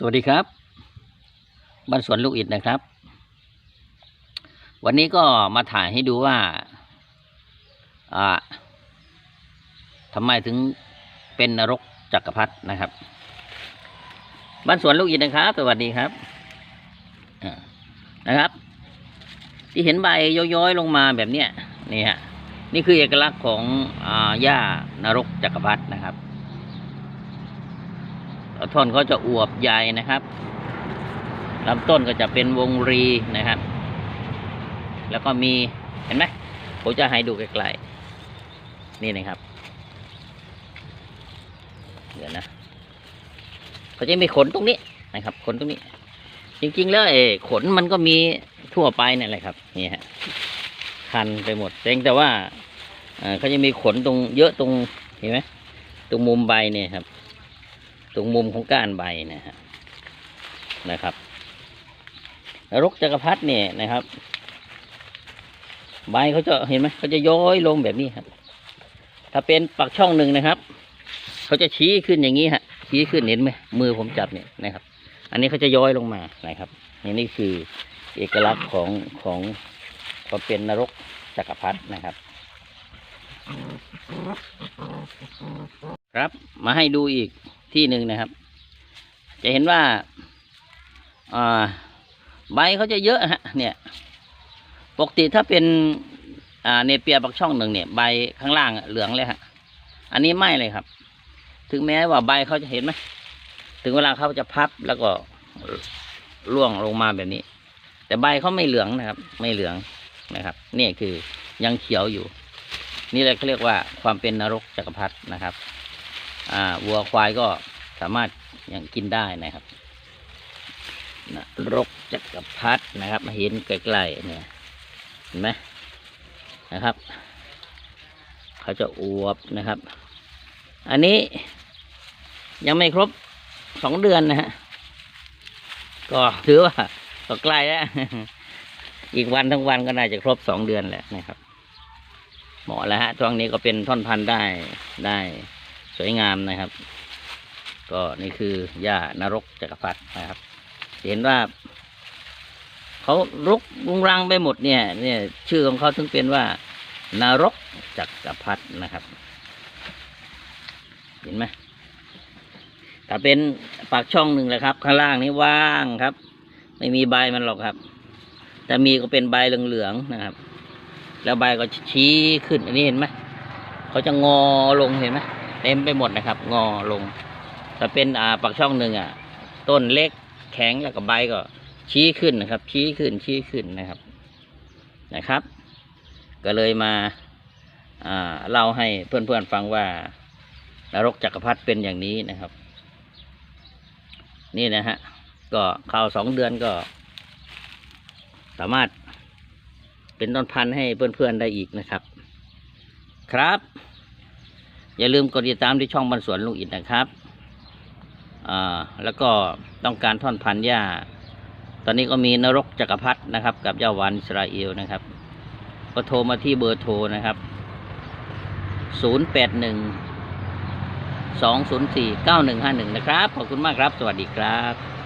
สวัสดีครับบ้านสวนลูกอิดนะครับ วันนี้ก็มาถ่ายให้ดูว่าอ่าทำไมถึงเป็นนรกจักรพรรดินะครับบ้านสวนลูกอิดนะครับ สวัสดีครับนะครับ ที่เห็นใบย้อยๆลงมาแบบเนี้ยนี่ฮะนี่คือเอกลักษณ์ของอ่าหญ้านรกจักรพรรดินะครับ ท่อนเขาจะอวบใหญ่นะครับลำต้นก็จะเป็นวงรีนะครับ แล้วก็มีเห็นไหมผมจะให้ดูไกลๆนี่นะครับ เดี๋ยวนะเขาจะมีขนตรงนี้นะครับ ขนตรงนี้ จริงๆ แล้วเออขนมันก็มีทั่วไปนั่แหละครับ นี่ฮะคันไปหมดแต่ว่าเอ่อเขาจะมีขนตรงเยอะตรงเห็นไหมตรงมุมใบเนี่ยครับ ตรงมุมของก้านใบนะฮะนะครับนรกจักรพรรดิเนี่ยนะครับ ใบเขาจะเห็นไหมเขาจะย้อยลงแบบนี้ครับ ถ้าเป็นปักช่องหนึ่งนะครับ เขาจะชี้ขึ้นอย่างนี้ฮะ ชี้ขึ้นเห็นไหมมือผมจับเนี่ยนะครับ อันนี้เขาจะย้อยลงมานะครับนี่นี่คือเอกลักษณ์ของของความเป็นนรกจักรพรรดินะครับ ครับมาให้ดูอีก ที่หนึ่งนะครับ จะเห็นว่าใบเขาจะเยอะฮะเนี่ยปกติถ้าเป็นเนเปียปักช่องหนึ่งเนี่ยใบข้างล่างเหลืองเลยฮะอันนี้ไม่เลยครับ ถึงแม้ว่าใบเขาจะเห็นไหมถึงเวลาเขาจะพับแล้วก็ร่วงลงมาแบบนี้ แต่ใบเขาไม่เหลืองนะครับ ไม่เหลืองนะครับ นี่คือยังเขียวอยู่ นี่เลยเขาเรียกว่าความเป็นนรกจักรพรรดินะครับ วัวควายก็สามารถยังกินได้นะครับนรกจักรพรรดินะครับมาเห็นใกล้ๆเนี่ยเห็นไหมนะครับ เขาจะอวบนะครับ อันนี้ยังไม่ครบสองเดือนนะฮะก็ถือว่าก็ใกล้แล้วอีกวันทั้งวันก็น่าจะครบสองเดือนแหละนะครับเหมาะแล้วฮะช่วงนี้ก็เป็นท่อนพันธุ์ได้ได้ สวยงามนะครับ ก็นี่คือหญ้านรกจักรพรรดินะครับ เห็นว่าเขารุกรุงรังไปหมดเนี่ย เนี่ย ชื่อของเขาถึงเป็นว่านรกจักรพรรดินะครับ เห็นไหมถ้าเป็นปากช่องหนึ่งแหละครับ ข้างล่างนี้ว่างครับ ไม่มีใบมันหรอกครับ แต่มีก็เป็นใบเหลืองๆนะครับ แล้วใบก็ชี้ขึ้น อันนี้เห็นไหมเขาจะงอลงเห็นไหม เต็มไปหมดนะครับ งอลงถ้าเป็นอ่าปากช่องหนึ่งอะ ต้นเล็กแข็งแล้วก็ใบก็ ชี้ขึ้นนะครับ ชี้ขึ้นชี้ขึ้นนะครับนะครับ ก็เลยมาอ่าเล่าให้เพื่อนๆฟังว่านรกจักรพรรดิเป็นอย่างนี้นะครับ นี่นะฮะก็ข่าวสองเดือนก็ สามารถเป็นต้นพันธุ์ให้เพื่อนๆได้อีกนะครับ ครับ อย่าลืมกดติดตามที่ช่องบรรสวนลุงอิดนะครับอ่าแล้วก็ต้องการท่อนพันหญ้า ตอนนี้ก็มีนรกจักรพรรดินะครับ กับเจ้าวานอิสราเอลนะครับ ก็โทรมาที่เบอร์โทรนะครับ 0 8 1 2 0 4 9 1 5 1 นะครับ ขอบคุณมากครับ สวัสดีครับ